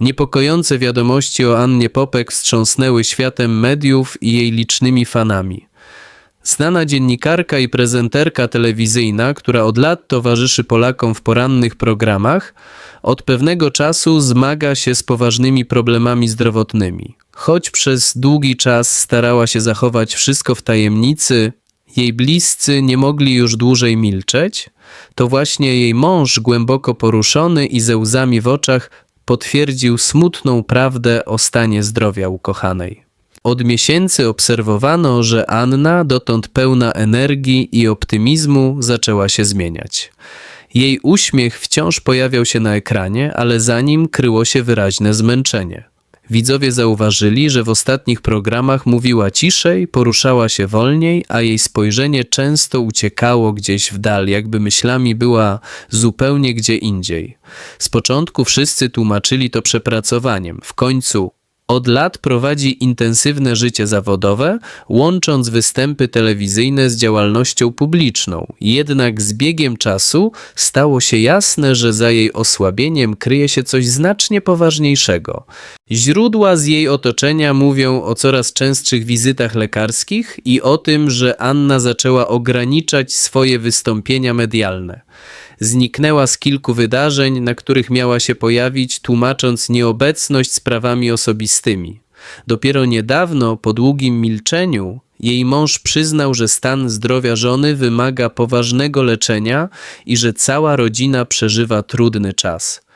Niepokojące wiadomości o Annie Popek wstrząsnęły światem mediów i jej licznymi fanami. Znana dziennikarka i prezenterka telewizyjna, która od lat towarzyszy Polakom w porannych programach, od pewnego czasu zmaga się z poważnymi problemami zdrowotnymi. Choć przez długi czas starała się zachować wszystko w tajemnicy, jej bliscy nie mogli już dłużej milczeć, to właśnie jej mąż, głęboko poruszony i ze łzami w oczach, potwierdził smutną prawdę o stanie zdrowia ukochanej. Od miesięcy obserwowano, że Anna, dotąd pełna energii i optymizmu, zaczęła się zmieniać. Jej uśmiech wciąż pojawiał się na ekranie, ale za nim kryło się wyraźne zmęczenie. Widzowie zauważyli, że w ostatnich programach mówiła ciszej, poruszała się wolniej, a jej spojrzenie często uciekało gdzieś w dal, jakby myślami była zupełnie gdzie indziej. Z początku wszyscy tłumaczyli to przepracowaniem. W końcu od lat prowadzi intensywne życie zawodowe, łącząc występy telewizyjne z działalnością publiczną. Jednak z biegiem czasu stało się jasne, że za jej osłabieniem kryje się coś znacznie poważniejszego. Źródła z jej otoczenia mówią o coraz częstszych wizytach lekarskich i o tym, że Anna zaczęła ograniczać swoje wystąpienia medialne zniknęła z kilku wydarzeń, na których miała się pojawić, tłumacząc nieobecność sprawami osobistymi. Dopiero niedawno, po długim milczeniu, jej mąż przyznał, że stan zdrowia żony wymaga poważnego leczenia i że cała rodzina przeżywa trudny czas.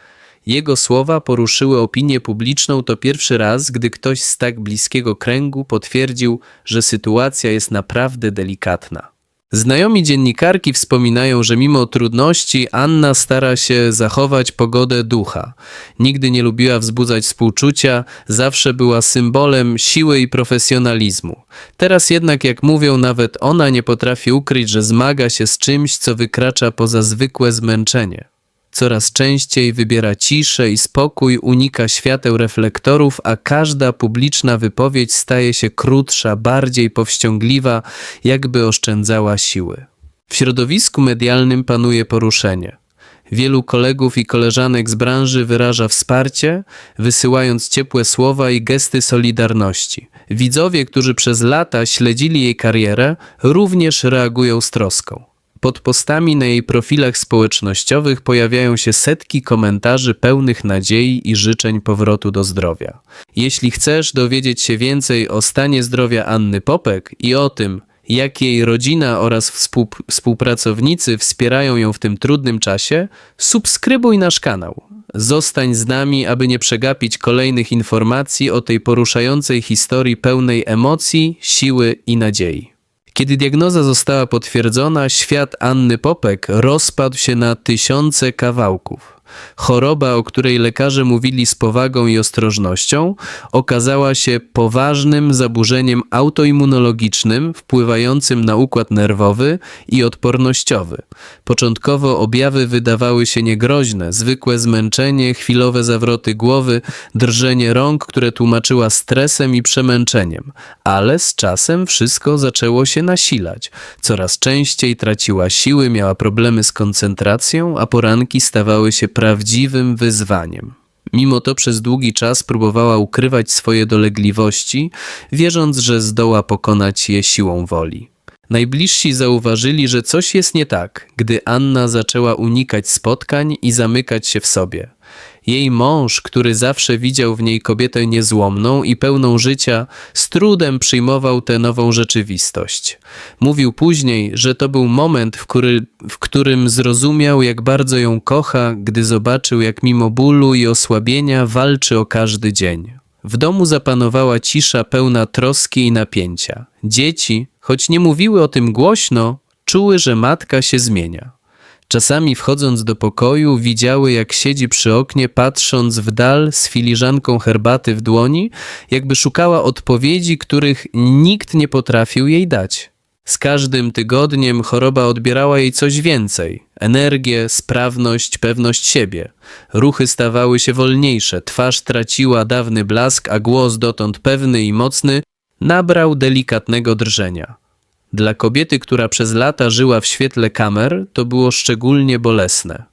Jego słowa poruszyły opinię publiczną to pierwszy raz, gdy ktoś z tak bliskiego kręgu potwierdził, że sytuacja jest naprawdę delikatna. Znajomi dziennikarki wspominają, że mimo trudności Anna stara się zachować pogodę ducha. Nigdy nie lubiła wzbudzać współczucia, zawsze była symbolem siły i profesjonalizmu. Teraz jednak, jak mówią, nawet ona nie potrafi ukryć, że zmaga się z czymś, co wykracza poza zwykłe zmęczenie. Coraz częściej wybiera ciszę i spokój, unika świateł reflektorów, a każda publiczna wypowiedź staje się krótsza, bardziej powściągliwa, jakby oszczędzała siły. W środowisku medialnym panuje poruszenie. Wielu kolegów i koleżanek z branży wyraża wsparcie, wysyłając ciepłe słowa i gesty solidarności. Widzowie, którzy przez lata śledzili jej karierę, również reagują z troską. Pod postami na jej profilach społecznościowych pojawiają się setki komentarzy pełnych nadziei i życzeń powrotu do zdrowia. Jeśli chcesz dowiedzieć się więcej o stanie zdrowia Anny Popek i o tym, jak jej rodzina oraz współ, współpracownicy wspierają ją w tym trudnym czasie, subskrybuj nasz kanał. Zostań z nami, aby nie przegapić kolejnych informacji o tej poruszającej historii pełnej emocji, siły i nadziei. Kiedy diagnoza została potwierdzona, świat Anny Popek rozpadł się na tysiące kawałków. Choroba, o której lekarze mówili z powagą i ostrożnością, okazała się poważnym zaburzeniem autoimmunologicznym wpływającym na układ nerwowy i odpornościowy. Początkowo objawy wydawały się niegroźne, zwykłe zmęczenie, chwilowe zawroty głowy, drżenie rąk, które tłumaczyła stresem i przemęczeniem, ale z czasem wszystko zaczęło się nasilać. Coraz częściej traciła siły, miała problemy z koncentracją, a poranki stawały się prawdziwym wyzwaniem. Mimo to przez długi czas próbowała ukrywać swoje dolegliwości, wierząc, że zdoła pokonać je siłą woli. Najbliżsi zauważyli, że coś jest nie tak, gdy Anna zaczęła unikać spotkań i zamykać się w sobie. Jej mąż, który zawsze widział w niej kobietę niezłomną i pełną życia, z trudem przyjmował tę nową rzeczywistość. Mówił później, że to był moment, w, który, w którym zrozumiał, jak bardzo ją kocha, gdy zobaczył, jak mimo bólu i osłabienia walczy o każdy dzień. W domu zapanowała cisza pełna troski i napięcia. Dzieci, choć nie mówiły o tym głośno, czuły, że matka się zmienia. Czasami wchodząc do pokoju, widziały, jak siedzi przy oknie, patrząc w dal z filiżanką herbaty w dłoni, jakby szukała odpowiedzi, których nikt nie potrafił jej dać. Z każdym tygodniem choroba odbierała jej coś więcej energię, sprawność, pewność siebie. Ruchy stawały się wolniejsze, twarz traciła dawny blask, a głos dotąd pewny i mocny nabrał delikatnego drżenia. Dla kobiety, która przez lata żyła w świetle kamer, to było szczególnie bolesne.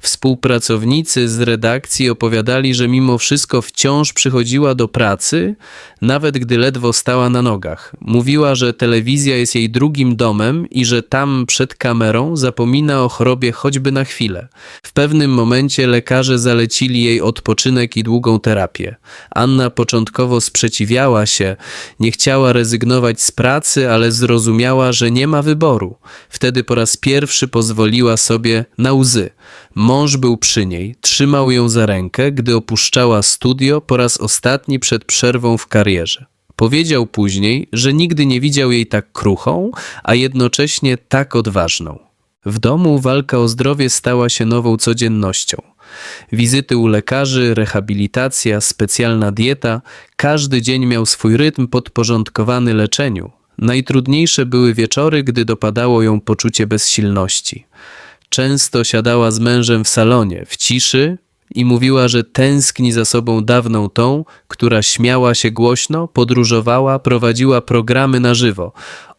Współpracownicy z redakcji opowiadali, że mimo wszystko wciąż przychodziła do pracy, nawet gdy ledwo stała na nogach. Mówiła, że telewizja jest jej drugim domem i że tam przed kamerą zapomina o chorobie choćby na chwilę. W pewnym momencie lekarze zalecili jej odpoczynek i długą terapię. Anna początkowo sprzeciwiała się, nie chciała rezygnować z pracy, ale zrozumiała, że nie ma wyboru. Wtedy po raz pierwszy pozwoliła sobie na łzy. Mąż był przy niej, trzymał ją za rękę, gdy opuszczała studio po raz ostatni przed przerwą w karierze. Powiedział później, że nigdy nie widział jej tak kruchą, a jednocześnie tak odważną. W domu walka o zdrowie stała się nową codziennością. Wizyty u lekarzy, rehabilitacja, specjalna dieta, każdy dzień miał swój rytm podporządkowany leczeniu. Najtrudniejsze były wieczory, gdy dopadało ją poczucie bezsilności. Często siadała z mężem w salonie, w ciszy i mówiła, że tęskni za sobą dawną tą, która śmiała się głośno, podróżowała, prowadziła programy na żywo.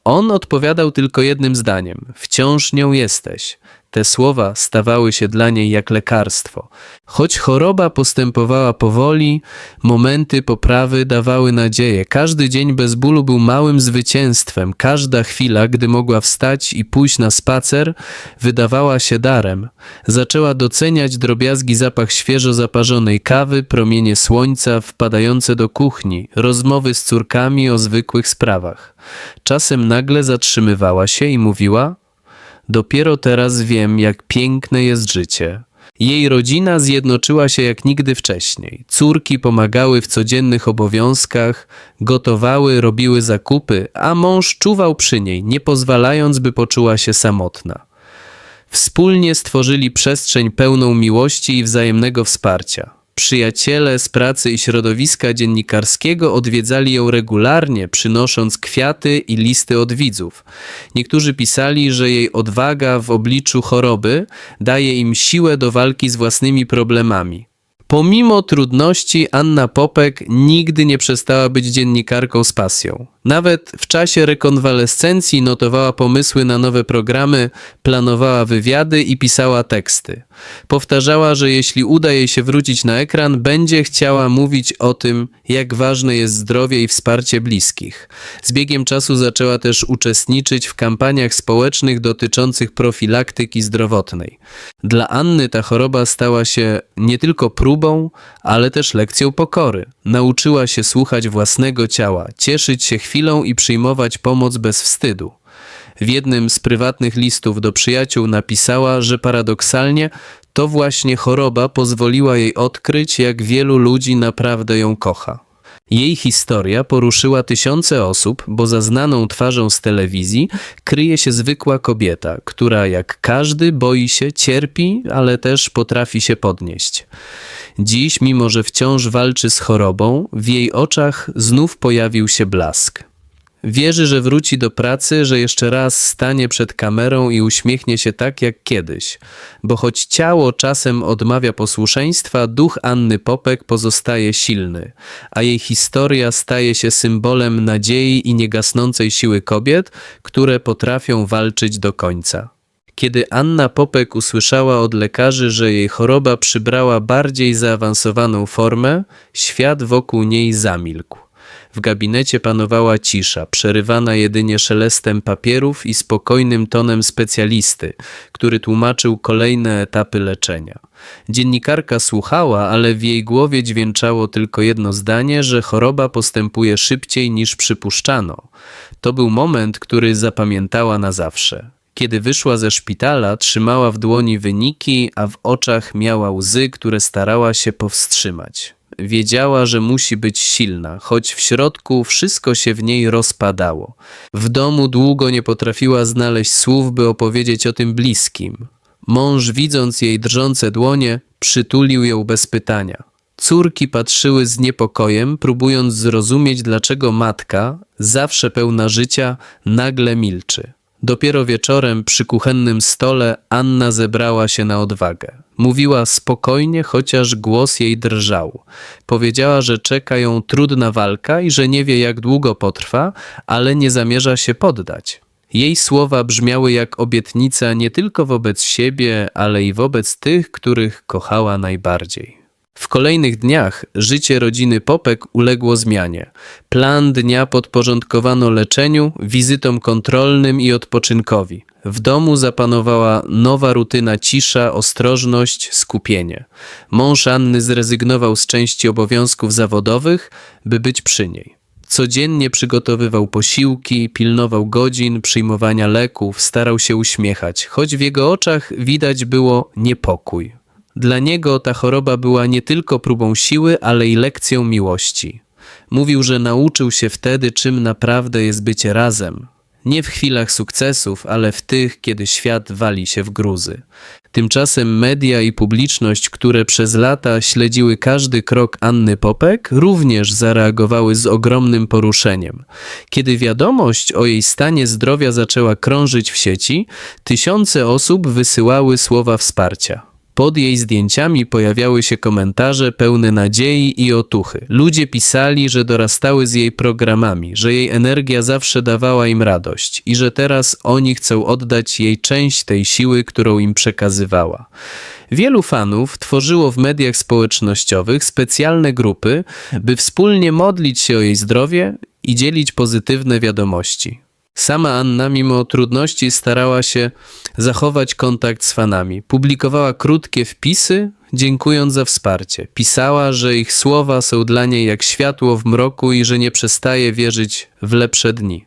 On odpowiadał tylko jednym zdaniem: Wciąż nią jesteś. Te słowa stawały się dla niej jak lekarstwo. Choć choroba postępowała powoli, momenty poprawy dawały nadzieję. Każdy dzień bez bólu był małym zwycięstwem. Każda chwila, gdy mogła wstać i pójść na spacer, wydawała się darem. Zaczęła doceniać drobiazgi zapach świeżo zaparzonej kawy, promienie słońca wpadające do kuchni, rozmowy z córkami o zwykłych sprawach. Czasem nagle zatrzymywała się i mówiła: Dopiero teraz wiem, jak piękne jest życie. Jej rodzina zjednoczyła się jak nigdy wcześniej. Córki pomagały w codziennych obowiązkach, gotowały, robiły zakupy, a mąż czuwał przy niej, nie pozwalając, by poczuła się samotna. Wspólnie stworzyli przestrzeń pełną miłości i wzajemnego wsparcia. Przyjaciele z pracy i środowiska dziennikarskiego odwiedzali ją regularnie, przynosząc kwiaty i listy od widzów. Niektórzy pisali, że jej odwaga w obliczu choroby daje im siłę do walki z własnymi problemami. Pomimo trudności, Anna Popek nigdy nie przestała być dziennikarką z pasją. Nawet w czasie rekonwalescencji notowała pomysły na nowe programy, planowała wywiady i pisała teksty. Powtarzała, że jeśli uda jej się wrócić na ekran, będzie chciała mówić o tym, jak ważne jest zdrowie i wsparcie bliskich. Z biegiem czasu zaczęła też uczestniczyć w kampaniach społecznych dotyczących profilaktyki zdrowotnej. Dla Anny ta choroba stała się nie tylko próbą, ale też lekcją pokory. Nauczyła się słuchać własnego ciała, cieszyć się chwilą i przyjmować pomoc bez wstydu. W jednym z prywatnych listów do przyjaciół napisała, że paradoksalnie to właśnie choroba pozwoliła jej odkryć, jak wielu ludzi naprawdę ją kocha. Jej historia poruszyła tysiące osób, bo za znaną twarzą z telewizji kryje się zwykła kobieta, która jak każdy boi się, cierpi, ale też potrafi się podnieść. Dziś, mimo że wciąż walczy z chorobą, w jej oczach znów pojawił się blask. Wierzy, że wróci do pracy, że jeszcze raz stanie przed kamerą i uśmiechnie się tak jak kiedyś, bo choć ciało czasem odmawia posłuszeństwa, duch Anny Popek pozostaje silny, a jej historia staje się symbolem nadziei i niegasnącej siły kobiet, które potrafią walczyć do końca. Kiedy Anna Popek usłyszała od lekarzy, że jej choroba przybrała bardziej zaawansowaną formę, świat wokół niej zamilkł. W gabinecie panowała cisza, przerywana jedynie szelestem papierów i spokojnym tonem specjalisty, który tłumaczył kolejne etapy leczenia. Dziennikarka słuchała, ale w jej głowie dźwięczało tylko jedno zdanie, że choroba postępuje szybciej niż przypuszczano. To był moment, który zapamiętała na zawsze. Kiedy wyszła ze szpitala, trzymała w dłoni wyniki, a w oczach miała łzy, które starała się powstrzymać. Wiedziała, że musi być silna, choć w środku wszystko się w niej rozpadało. W domu długo nie potrafiła znaleźć słów, by opowiedzieć o tym bliskim. Mąż, widząc jej drżące dłonie, przytulił ją bez pytania. Córki patrzyły z niepokojem, próbując zrozumieć, dlaczego matka, zawsze pełna życia, nagle milczy. Dopiero wieczorem przy kuchennym stole Anna zebrała się na odwagę. Mówiła spokojnie, chociaż głos jej drżał. Powiedziała, że czeka ją trudna walka i że nie wie, jak długo potrwa, ale nie zamierza się poddać. Jej słowa brzmiały jak obietnica nie tylko wobec siebie, ale i wobec tych, których kochała najbardziej. W kolejnych dniach życie rodziny Popek uległo zmianie. Plan dnia podporządkowano leczeniu, wizytom kontrolnym i odpoczynkowi. W domu zapanowała nowa rutyna cisza, ostrożność, skupienie. Mąż Anny zrezygnował z części obowiązków zawodowych, by być przy niej. Codziennie przygotowywał posiłki, pilnował godzin, przyjmowania leków, starał się uśmiechać, choć w jego oczach widać było niepokój. Dla niego ta choroba była nie tylko próbą siły, ale i lekcją miłości. Mówił, że nauczył się wtedy, czym naprawdę jest bycie razem. Nie w chwilach sukcesów, ale w tych, kiedy świat wali się w gruzy. Tymczasem media i publiczność, które przez lata śledziły każdy krok Anny Popek, również zareagowały z ogromnym poruszeniem. Kiedy wiadomość o jej stanie zdrowia zaczęła krążyć w sieci, tysiące osób wysyłały słowa wsparcia. Pod jej zdjęciami pojawiały się komentarze pełne nadziei i otuchy. Ludzie pisali, że dorastały z jej programami, że jej energia zawsze dawała im radość i że teraz oni chcą oddać jej część tej siły, którą im przekazywała. Wielu fanów tworzyło w mediach społecznościowych specjalne grupy, by wspólnie modlić się o jej zdrowie i dzielić pozytywne wiadomości. Sama Anna, mimo trudności, starała się zachować kontakt z fanami. Publikowała krótkie wpisy, dziękując za wsparcie. Pisała, że ich słowa są dla niej jak światło w mroku i że nie przestaje wierzyć w lepsze dni.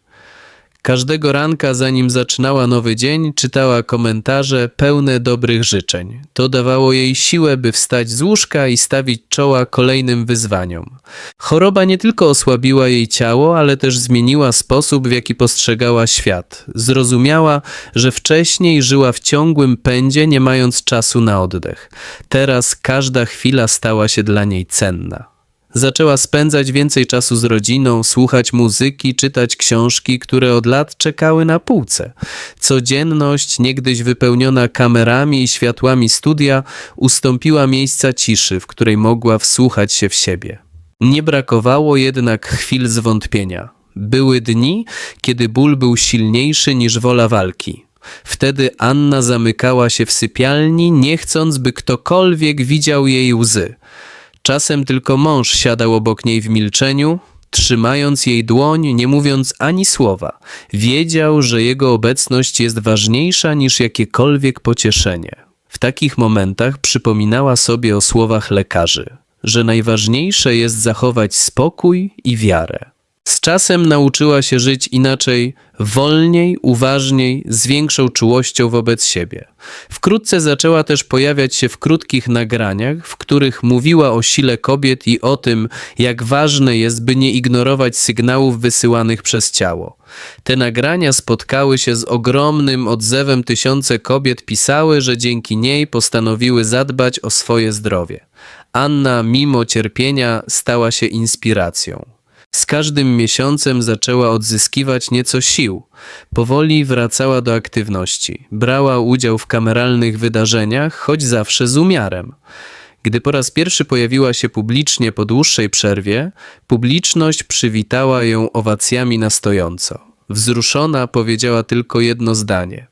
Każdego ranka, zanim zaczynała nowy dzień, czytała komentarze pełne dobrych życzeń. To dawało jej siłę, by wstać z łóżka i stawić czoła kolejnym wyzwaniom. Choroba nie tylko osłabiła jej ciało, ale też zmieniła sposób, w jaki postrzegała świat. Zrozumiała, że wcześniej żyła w ciągłym pędzie, nie mając czasu na oddech. Teraz każda chwila stała się dla niej cenna. Zaczęła spędzać więcej czasu z rodziną, słuchać muzyki, czytać książki, które od lat czekały na półce. Codzienność, niegdyś wypełniona kamerami i światłami studia, ustąpiła miejsca ciszy, w której mogła wsłuchać się w siebie. Nie brakowało jednak chwil zwątpienia. Były dni, kiedy ból był silniejszy niż wola walki. Wtedy Anna zamykała się w sypialni, nie chcąc, by ktokolwiek widział jej łzy. Czasem tylko mąż siadał obok niej w milczeniu, trzymając jej dłoń, nie mówiąc ani słowa. Wiedział, że jego obecność jest ważniejsza niż jakiekolwiek pocieszenie. W takich momentach przypominała sobie o słowach lekarzy, że najważniejsze jest zachować spokój i wiarę. Z czasem nauczyła się żyć inaczej, wolniej, uważniej, z większą czułością wobec siebie. Wkrótce zaczęła też pojawiać się w krótkich nagraniach, w których mówiła o sile kobiet i o tym, jak ważne jest, by nie ignorować sygnałów wysyłanych przez ciało. Te nagrania spotkały się z ogromnym odzewem, tysiące kobiet pisały, że dzięki niej postanowiły zadbać o swoje zdrowie. Anna, mimo cierpienia, stała się inspiracją. Z każdym miesiącem zaczęła odzyskiwać nieco sił. Powoli wracała do aktywności. Brała udział w kameralnych wydarzeniach, choć zawsze z umiarem. Gdy po raz pierwszy pojawiła się publicznie po dłuższej przerwie, publiczność przywitała ją owacjami na stojąco. Wzruszona powiedziała tylko jedno zdanie: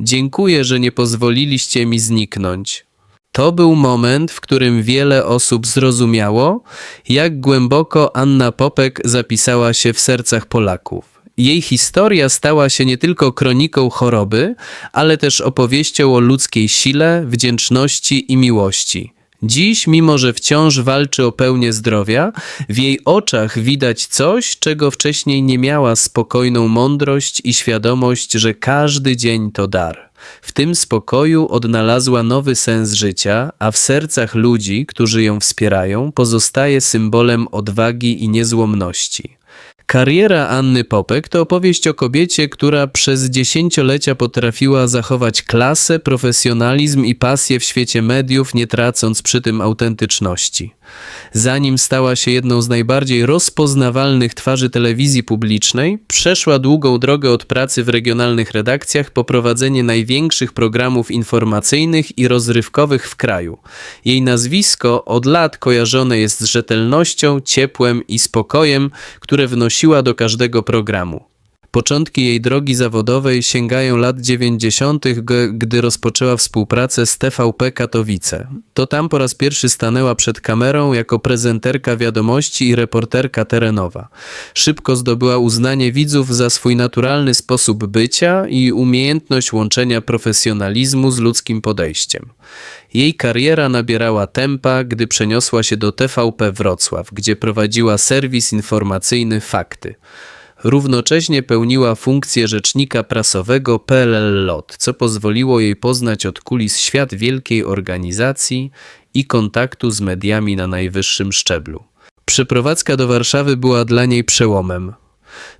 Dziękuję, że nie pozwoliliście mi zniknąć. To był moment, w którym wiele osób zrozumiało, jak głęboko Anna Popek zapisała się w sercach Polaków. Jej historia stała się nie tylko kroniką choroby, ale też opowieścią o ludzkiej sile, wdzięczności i miłości. Dziś, mimo że wciąż walczy o pełnię zdrowia, w jej oczach widać coś, czego wcześniej nie miała spokojną mądrość i świadomość, że każdy dzień to dar. W tym spokoju odnalazła nowy sens życia, a w sercach ludzi, którzy ją wspierają, pozostaje symbolem odwagi i niezłomności. Kariera Anny Popek to opowieść o kobiecie, która przez dziesięciolecia potrafiła zachować klasę, profesjonalizm i pasję w świecie mediów, nie tracąc przy tym autentyczności. Zanim stała się jedną z najbardziej rozpoznawalnych twarzy telewizji publicznej, przeszła długą drogę od pracy w regionalnych redakcjach po prowadzenie największych programów informacyjnych i rozrywkowych w kraju. Jej nazwisko od lat kojarzone jest z rzetelnością, ciepłem i spokojem, które wnosiła do każdego programu. Początki jej drogi zawodowej sięgają lat 90., g- gdy rozpoczęła współpracę z TVP Katowice. To tam po raz pierwszy stanęła przed kamerą jako prezenterka wiadomości i reporterka terenowa. Szybko zdobyła uznanie widzów za swój naturalny sposób bycia i umiejętność łączenia profesjonalizmu z ludzkim podejściem. Jej kariera nabierała tempa, gdy przeniosła się do TVP Wrocław, gdzie prowadziła serwis informacyjny Fakty. Równocześnie pełniła funkcję rzecznika prasowego PLL LOT, co pozwoliło jej poznać od kulis świat wielkiej organizacji i kontaktu z mediami na najwyższym szczeblu. Przeprowadzka do Warszawy była dla niej przełomem.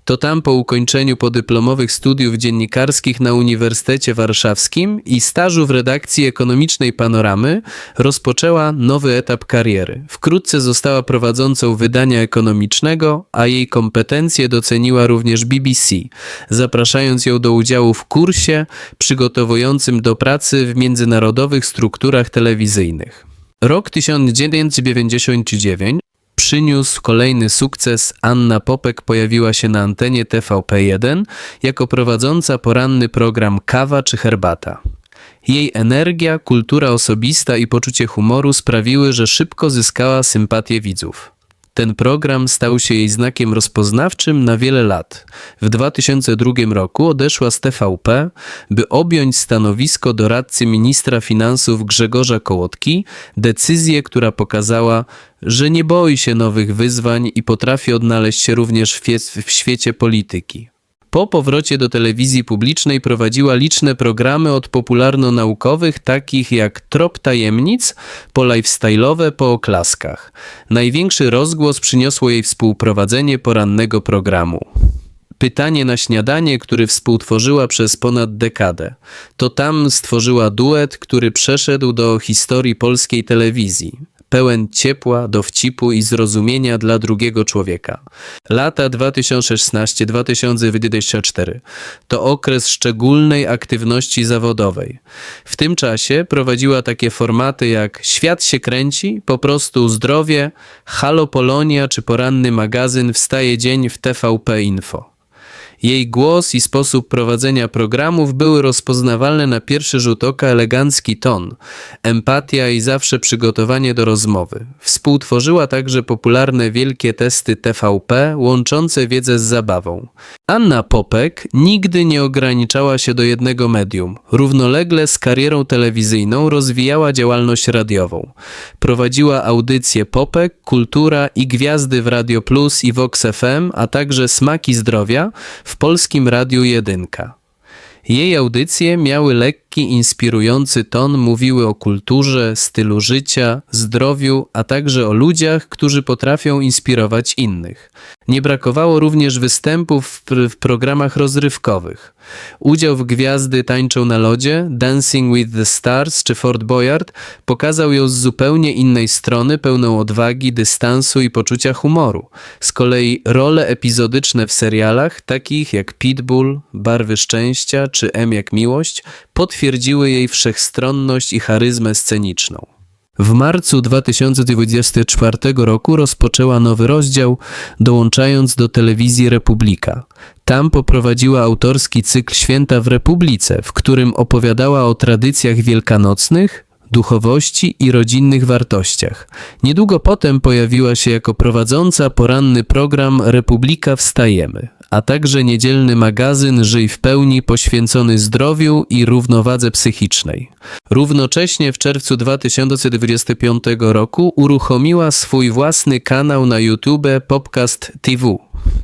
To tam po ukończeniu podyplomowych studiów dziennikarskich na Uniwersytecie Warszawskim i stażu w redakcji ekonomicznej Panoramy rozpoczęła nowy etap kariery. Wkrótce została prowadzącą wydania ekonomicznego, a jej kompetencje doceniła również BBC, zapraszając ją do udziału w kursie przygotowującym do pracy w międzynarodowych strukturach telewizyjnych. Rok 1999 przyniósł kolejny sukces. Anna Popek pojawiła się na antenie TVP1 jako prowadząca poranny program Kawa czy Herbata. Jej energia, kultura osobista i poczucie humoru sprawiły, że szybko zyskała sympatię widzów. Ten program stał się jej znakiem rozpoznawczym na wiele lat. W 2002 roku odeszła z TVP, by objąć stanowisko doradcy ministra finansów Grzegorza Kołotki, decyzję, która pokazała, że nie boi się nowych wyzwań i potrafi odnaleźć się również w, w świecie polityki. Po powrocie do telewizji publicznej prowadziła liczne programy od popularno-naukowych, takich jak Trop Tajemnic, po lifestyle'owe po oklaskach. Największy rozgłos przyniosło jej współprowadzenie porannego programu. Pytanie na śniadanie, który współtworzyła przez ponad dekadę. To tam stworzyła duet, który przeszedł do historii polskiej telewizji. Pełen ciepła, dowcipu i zrozumienia dla drugiego człowieka. Lata 2016-2024 to okres szczególnej aktywności zawodowej. W tym czasie prowadziła takie formaty jak Świat się kręci, po prostu zdrowie, Halo Polonia czy poranny magazyn Wstaje dzień w TVP Info. Jej głos i sposób prowadzenia programów były rozpoznawalne na pierwszy rzut oka elegancki ton, empatia i zawsze przygotowanie do rozmowy. Współtworzyła także popularne wielkie testy TVP łączące wiedzę z zabawą. Anna Popek nigdy nie ograniczała się do jednego medium. Równolegle z karierą telewizyjną rozwijała działalność radiową. Prowadziła audycje Popek, Kultura i Gwiazdy w Radio Plus i Vox FM, a także Smaki Zdrowia w Polskim Radiu Jedynka. Jej audycje miały lekki, inspirujący ton, mówiły o kulturze, stylu życia, zdrowiu, a także o ludziach, którzy potrafią inspirować innych. Nie brakowało również występów w, w programach rozrywkowych. Udział w Gwiazdy tańczą na lodzie, Dancing with the Stars czy Fort Boyard pokazał ją z zupełnie innej strony, pełną odwagi, dystansu i poczucia humoru. Z kolei role epizodyczne w serialach, takich jak Pitbull, Barwy Szczęścia czy M jak Miłość, potwierdziły jej wszechstronność i charyzmę sceniczną. W marcu 2024 roku rozpoczęła nowy rozdział, dołączając do telewizji Republika. Tam poprowadziła autorski cykl Święta w Republice, w którym opowiadała o tradycjach wielkanocnych, duchowości i rodzinnych wartościach. Niedługo potem pojawiła się jako prowadząca poranny program Republika Wstajemy, a także niedzielny magazyn Żyj w pełni poświęcony zdrowiu i równowadze psychicznej. Równocześnie w czerwcu 2025 roku uruchomiła swój własny kanał na YouTube Popcast TV.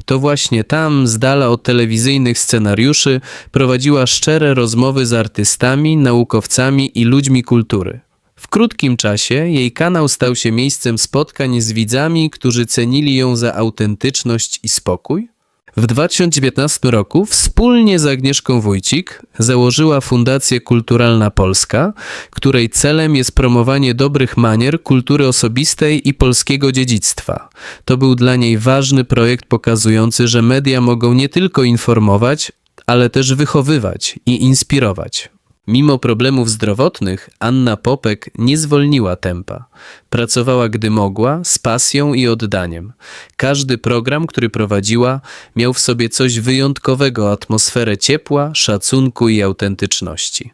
To właśnie tam, z dala od telewizyjnych scenariuszy, prowadziła szczere rozmowy z artystami, naukowcami i ludźmi kultury. W krótkim czasie jej kanał stał się miejscem spotkań z widzami, którzy cenili ją za autentyczność i spokój. W 2019 roku wspólnie z Agnieszką Wójcik założyła Fundację Kulturalna Polska, której celem jest promowanie dobrych manier, kultury osobistej i polskiego dziedzictwa. To był dla niej ważny projekt pokazujący, że media mogą nie tylko informować, ale też wychowywać i inspirować. Mimo problemów zdrowotnych, Anna Popek nie zwolniła tempa. Pracowała gdy mogła, z pasją i oddaniem. Każdy program, który prowadziła, miał w sobie coś wyjątkowego atmosferę ciepła, szacunku i autentyczności.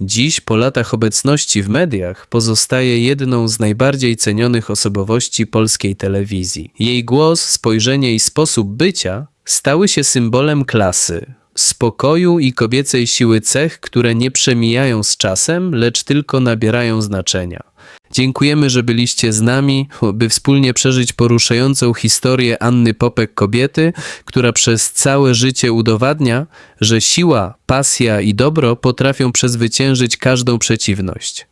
Dziś, po latach obecności w mediach, pozostaje jedną z najbardziej cenionych osobowości polskiej telewizji. Jej głos, spojrzenie i sposób bycia stały się symbolem klasy, spokoju i kobiecej siły cech, które nie przemijają z czasem, lecz tylko nabierają znaczenia. Dziękujemy, że byliście z nami, by wspólnie przeżyć poruszającą historię Anny Popek kobiety, która przez całe życie udowadnia, że siła, pasja i dobro potrafią przezwyciężyć każdą przeciwność.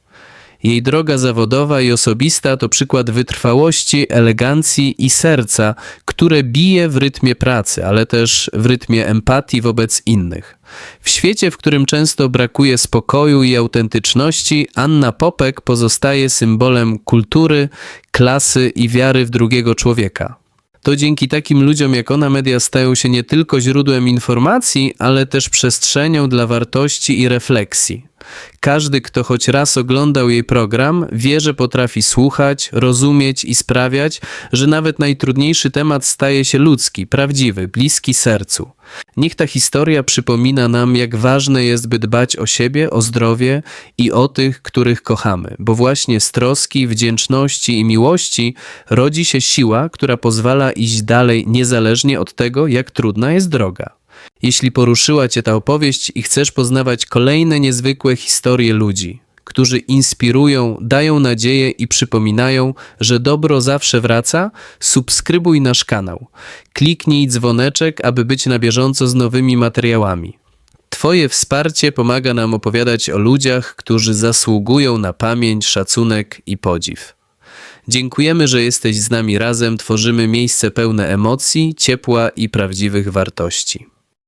Jej droga zawodowa i osobista to przykład wytrwałości, elegancji i serca, które bije w rytmie pracy, ale też w rytmie empatii wobec innych. W świecie, w którym często brakuje spokoju i autentyczności, Anna Popek pozostaje symbolem kultury, klasy i wiary w drugiego człowieka. To dzięki takim ludziom jak ona media stają się nie tylko źródłem informacji, ale też przestrzenią dla wartości i refleksji. Każdy, kto choć raz oglądał jej program, wie, że potrafi słuchać, rozumieć i sprawiać, że nawet najtrudniejszy temat staje się ludzki, prawdziwy, bliski sercu. Niech ta historia przypomina nam, jak ważne jest, by dbać o siebie, o zdrowie i o tych, których kochamy, bo właśnie z troski, wdzięczności i miłości rodzi się siła, która pozwala iść dalej niezależnie od tego, jak trudna jest droga. Jeśli poruszyła Cię ta opowieść i chcesz poznawać kolejne niezwykłe historie ludzi, którzy inspirują, dają nadzieję i przypominają, że dobro zawsze wraca, subskrybuj nasz kanał. Kliknij dzwoneczek, aby być na bieżąco z nowymi materiałami. Twoje wsparcie pomaga nam opowiadać o ludziach, którzy zasługują na pamięć, szacunek i podziw. Dziękujemy, że jesteś z nami razem, tworzymy miejsce pełne emocji, ciepła i prawdziwych wartości.